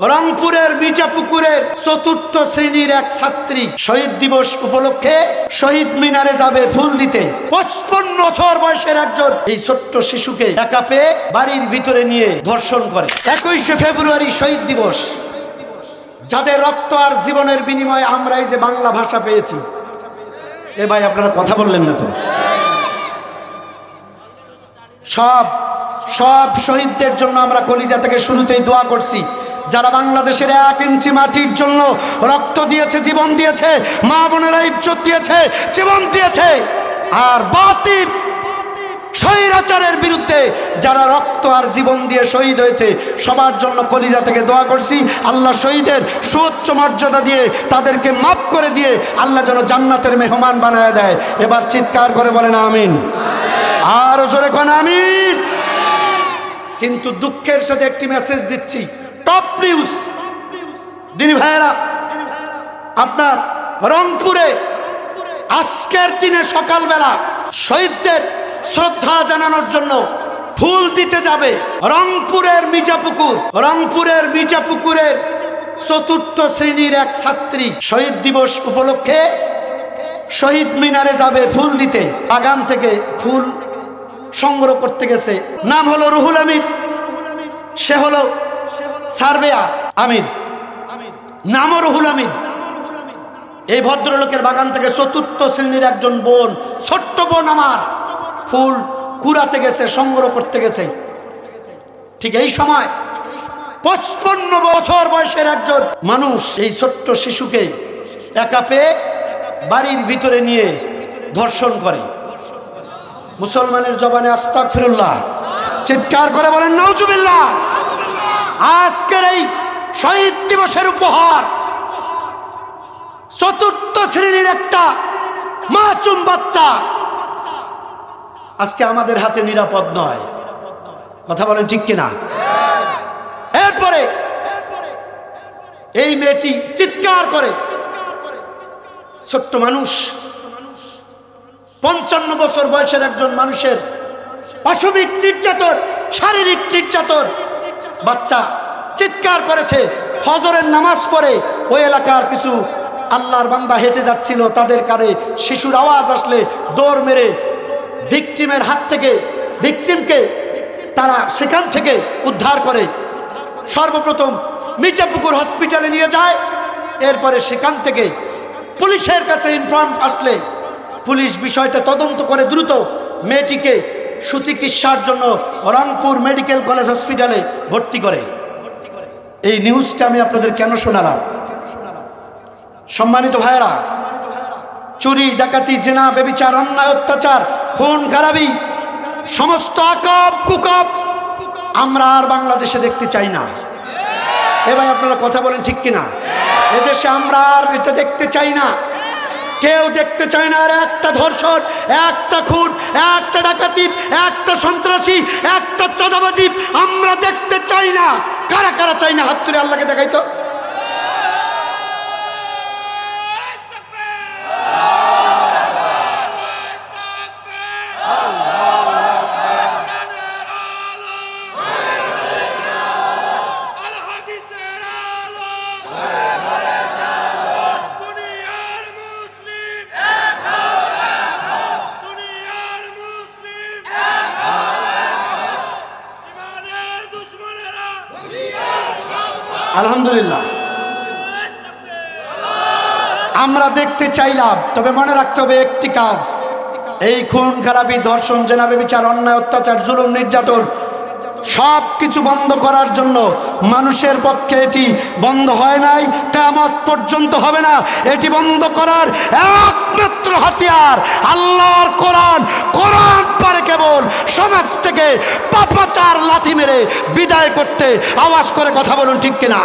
রংপুরের বিচাপুকুরের চতুর্থ শ্রেণির এক ছাত্রী শহীদ দিবস উপলক্ষে শহীদ মিনারে যাবে ফুল দিতে। পঁচপন্ন বছর বয়সের একজন এই ছোট্ট শিশুকে একা পেয়ে বাড়ির ভিতরে নিয়ে ধর্ষণ করে। একুশে ফেব্রুয়ারি শহীদ দিবস। যাদের রক্ত আর জীবনের বিনিময়ে আমরা এই যে বাংলা ভাষা পেয়েছি। এ ভাই, আপনারা কথা বললেন না তো? সব সব শহীদদের জন্য আমরা কলিজা থেকে শুরুতেই দোয়া করছি। যারা বাংলাদেশের এক ইঞ্চি মাটির জন্য রক্ত দিয়েছে, জীবন দিয়েছে, মা বোনেরা ইজ্জত দিয়েছে, জীবন দিয়েছে, আর বাতিল স্বৈরাচারের বিরুদ্ধে যারা রক্ত আর জীবন দিয়ে শহীদ হয়েছে, সবার জন্য কলিজা থেকে দোয়া করছি। আল্লাহ শহীদের সুউচ্চ মর্যাদা দিয়ে তাদেরকে মাফ করে দিয়ে আল্লাহ যেন জান্নাতের মেহমান বানায় দেয়। এবার চিৎকার করে বলেন, আমিন। আর জোরে কোন, আমিন। কিন্তু দুঃখের সাথে একটি মেসেজ দিচ্ছি। Top news. দিনী ভাইয়েরা, আপনার রংপুরে আজকের দিনে সকালবেলা শহীদদের শ্রদ্ধা জানানোর জন্য ফুল দিতে যাবে রংপুরের মির্জাপুকুর। রংপুরের মির্জাপুকুরের চতুর্থ শ্রেণির এক ছাত্রী শহীদ দিবস উপলক্ষে শহীদ মিনারে যাবে ফুল দিতে। বাগান থেকে ফুল সংগ্রহ করতে গেছে। নাম হলো রুহুল আমিন। সে হলো সার্বেয়া, আমিন। নামও রুহুল আমিন। এই ভদ্রলোকের বাগান থেকে চতুর্থ শ্রেণির একজন বোন, ছোট্ট বোন আমার, ফুল কুড়াতে গেছে, সংগ্রহ করতে গেছে। ঠিক এই সময় পঁচপন্ন বছর বয়সের একজন মানুষ এই ছোট্ট শিশুকে একা পেয়ে বাড়ির ভিতরে নিয়ে ধর্ষণ করে। মুসলমানের জবানে আস্তাক ফিরুল্লাহ চিৎকার করে বলেন নৌজুবিল্লাহ আজকের এই শহীদ দিবসের উপহার। চতুর্থ শ্রেণির একটা মাচুম বাচ্চা। আজকে আমাদের হাতে নিরাপদ নয়। কথা বলেন ঠিক কিনা? এরপরে এই মেয়েটি চিৎকার করে। ছোট্ট মানুষ, পঞ্চান্ন বছর বয়সের একজন মানুষের পাশবিক নির্যাতন, শারীরিক নির্যাতন বাচ্চা চিৎকার করেছে, ফজরের নামাজ পড়ে ওই এলাকার কিছু আল্লাহর বান্দা হেঁটে যাচ্ছিল, তাদের কানে শিশুর আওয়াজ আসলে দৌড় মেরে ভিকটিমের হাত থেকে, ভিকটিমকে তারা সেখান থেকে উদ্ধার করে। সর্বপ্রথম মির্জাপুকুর হসপিটালে নিয়ে যায়, এরপরে সেখান থেকে পুলিশের কাছে ইনফর্ম আসলে। পুলিশ বিষয়টা তদন্ত করে দ্রুত মেয়েটিকে সুচিকিৎসার জন্য রংপুর মেডিকেল কলেজ হসপিটালে ভর্তি করে। এই নিউজটা আমি আপনাদের কেন শোনালাম? সম্মানিত ভাইয়েরা, চুরি, ডাকাতি, জেনা, বেবিচার, অন্যায়, অত্যাচার, খুন, খারাপি, সমস্ত আকাব কুকাব আমরা আর বাংলাদেশে দেখতে চাই না। এ ভাই, আপনারা কথা বলেন ঠিক কিনা? এদেশে আমরা আর এটা দেখতে চাই না। কেউ দেখতে চায় না আর একটা ধর্ষণ, একটা খুন, একটা ডাকাতি, একটা সন্ত্রাসী, একটা চাঁদাবাজি, আমরা দেখতে চাই না। কারা কারা চাই না হাত তুলে আল্লাহকে দেখাই তো আলহামদুলিল্লাহ। আমরা দেখতে চাইলাম, তবে মনে রাখতে হবে একটি কাজ। এই খুন খারাপি ধর্ষণ, জেনাবে বিচার, অন্যায়, অত্যাচার, জুলুম, নির্যাতন সব কিছু বন্ধ করার জন্য মানুষের পক্ষে এটি বন্ধ হয় নাই কেমত পর্যন্ত হবে না। এটি বন্ধ করার একমাত্র হাতিয়ার আল্লাহর কোরআন। সমাজ থেকে পাপাচার লাথি মেরে বিদায় করতে আওয়াজ করে কথা বলুন ঠিক কিনা?